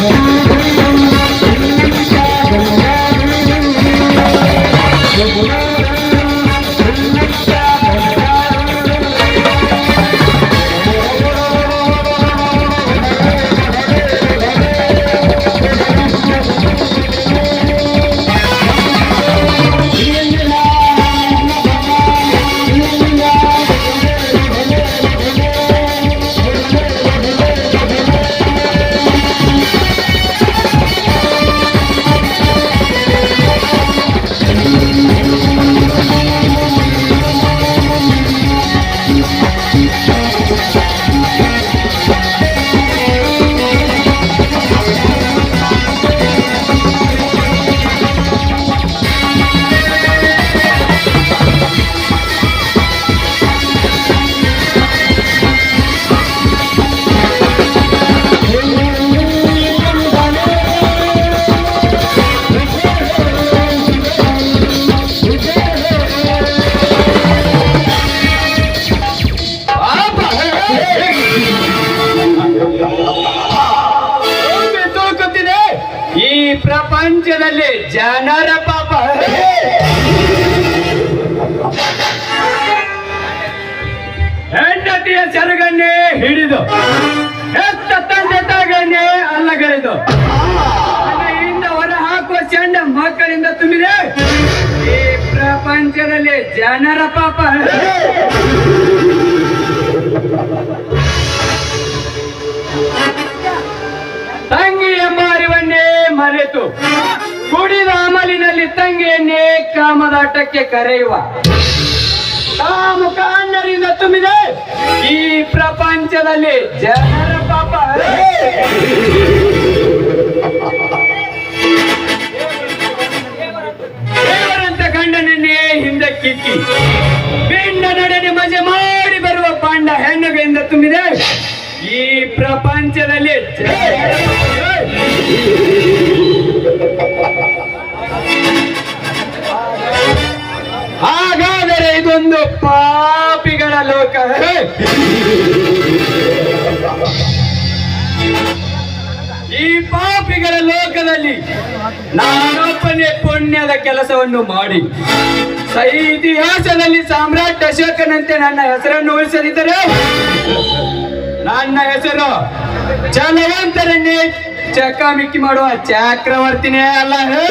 Yeah. ತೂಕುತ್ತಿದೆ ಈ ಪ್ರಪಂಚದಲ್ಲಿ ಜನರ ಪಾಪ. ಹೆಂಡತಿಯ ಸೆರಗನ್ನೇ ಹಿಡಿದು, ಹೆತ್ತ ತಂದೆ ತಾಗನ್ನೇ ಅಲ್ಲಗಳೆದು ಮನೆಯಿಂದ ಹೊರ ಹಾಕುವ ಚಂಡ ಮಕ್ಕಳಿಂದ ತುಂಬಿದೆ. ಈ ಪ್ರಪಂಚದಲ್ಲಿ ಜನರ ಪಾಪ. ಮರೆತು ಕುಡಿದ ಅಮಲಿನಲ್ಲಿ ತಂಗಿಯನ್ನೇ ಕಾಮದಾಟಕ್ಕೆ ಕರೆಯುವ. ಕಾಮು ಕಾಂಡರಿಂದ ತುಂಬಿದೆ. ಈ ಪ್ರಪಂಚದಲ್ಲಿ ಜನರ ಪಾಪ. ದೇವರಂತ ಗಂಡನನ್ನೇ ಹಿಂದೆ ಕಿಕ್ಕಿ ಪಿಂಡ ನಡೆದು ಮಜೆ ಮಾಡಿ ಬರುವ ಪಾಂಡ ಹೆಣ್ಣುಗಳಿಂದ ತುಂಬಿದೆ. ಈ ಪ್ರಪಂಚದಲ್ಲಿ. ಹಾಗಾದರೆ ಇದೊಂದು ಪಾಪಿಗಳ ಲೋಕ. ಈ ಪಾಪಿಗಳ ಲೋಕದಲ್ಲಿ ನಾನೊಬ್ಬನೇ ಪುಣ್ಯದ ಕೆಲಸವನ್ನು ಮಾಡಿ. ಇತಿಹಾಸದಲ್ಲಿ ಸಾಮ್ರಾಟ್ ಅಶೋಕನಂತೆ ನನ್ನ ಹೆಸರನ್ನು ಉಳಿಸದಿದ್ದರೆ ನನ್ನ ಹೆಸರು ಚಲವಂತರನ್ನೇ ಚಕಾಮಿಕ್ಕಿ ಮಾಡುವ ಚಕ್ರವರ್ತಿನೇ ಅಲ್ಲ ಹೇ.